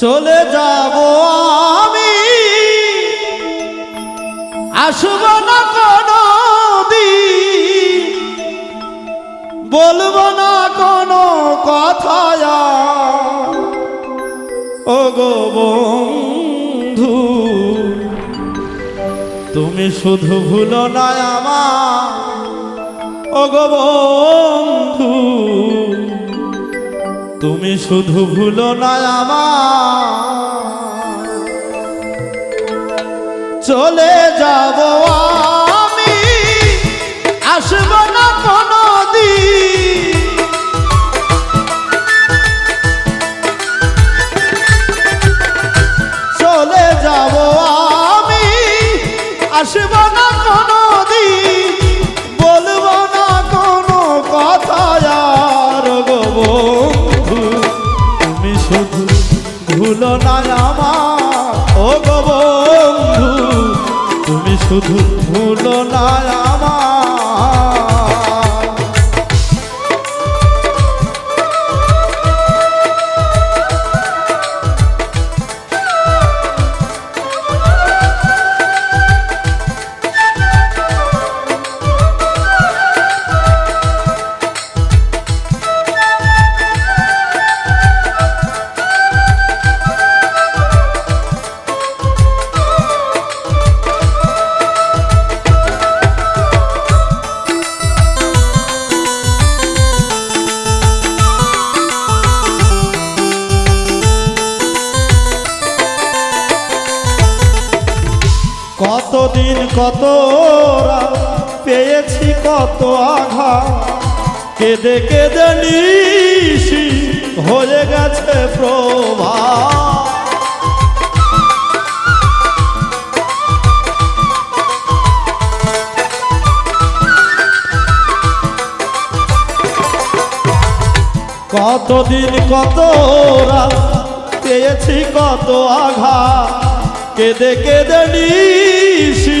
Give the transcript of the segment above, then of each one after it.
চলে যাব আমি। আসব না কোনো বলব না কোনো কথা। ও গো বন্ধু, তুমি শুধু ভুলো না আমার ও গো বন্ধু তুমি শুধু ভুলো না আমার। চলে যাব আমি, আসব না কোনো চলে যাব আমি, আসব না কোনো বলব না কোনো কথা আর গো শুধু ভুলো না আমার। ও গো বন্ধু তুমি শুধু ভুলো না আমার কতদিন কত রাত, পেয়েছি কত আঘাত। কেঁদে কেঁদে নিশি হয়ে গেছে প্রভা কতদিন কত রাত, পেয়েছি কত আঘাত। কেঁদে কেঁদে নিশি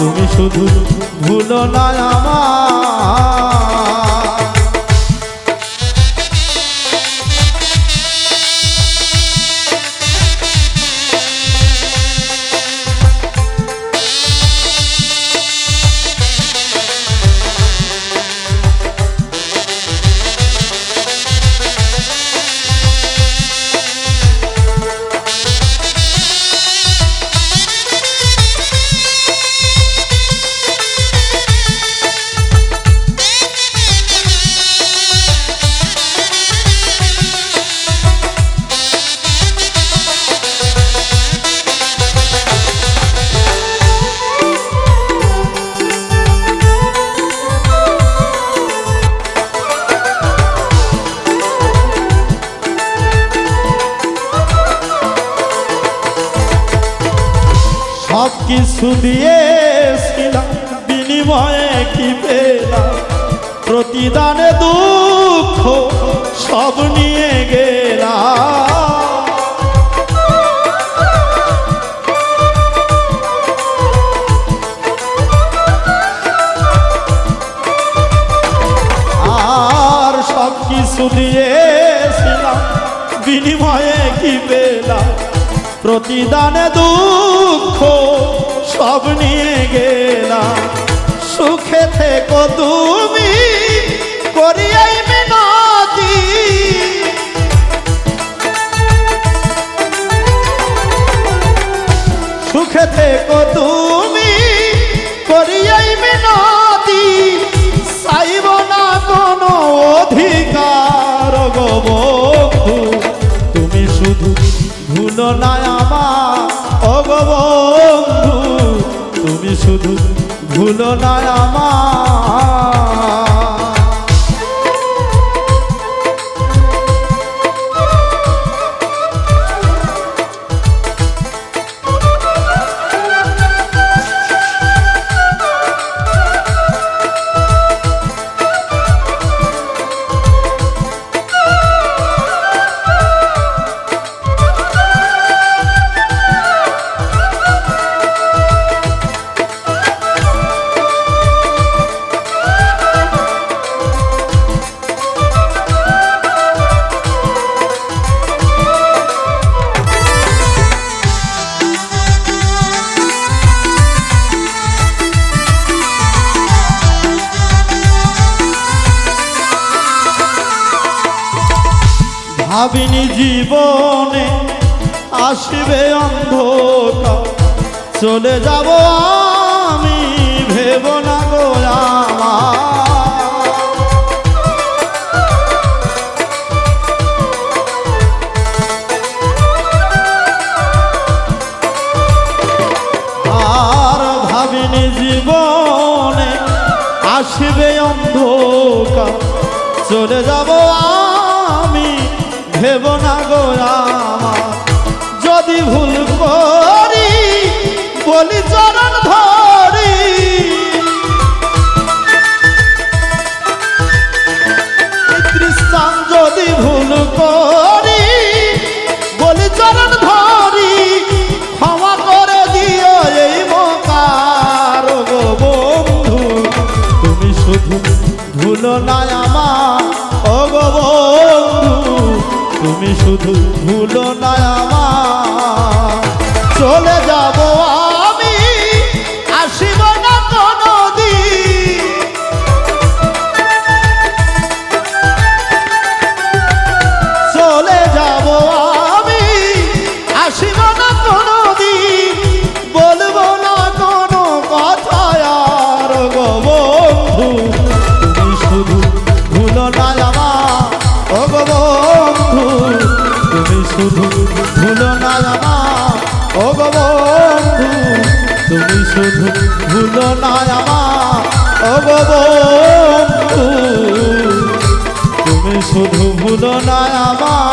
তুমি শুধু ভুলো না আমার সব কিছু দিয়েছিলাম বিনিময়ে কি পেলাম? প্রতিদানে দুঃখ সব নিয়ে গেলাম। প্রতিদানে দুঃখ সব নিয়ে গেলাম। সুখে থেকো তুমি করিয়াই মিনতি। সুখে থেকো তুমি বন্ধু তুমি শুধু ভুলো না আমার ভাবিনি জীবনে আসবে অন্ধকার। চলে যাব আমি, ভেব না গো আর ভাবিনি জীবনে আসবে অন্ধকার। চলে যাব আমি ভেব না গো যদি ভুল করি বলি চরণ তুমি শুধু ভুলো না আমার। চলে শুধু ভুলো না আমার ও গো বন্ধু, তুমি শুধু ভুলো না আমার ও বন্ধু, তুমি শুধু ভুলো না আমার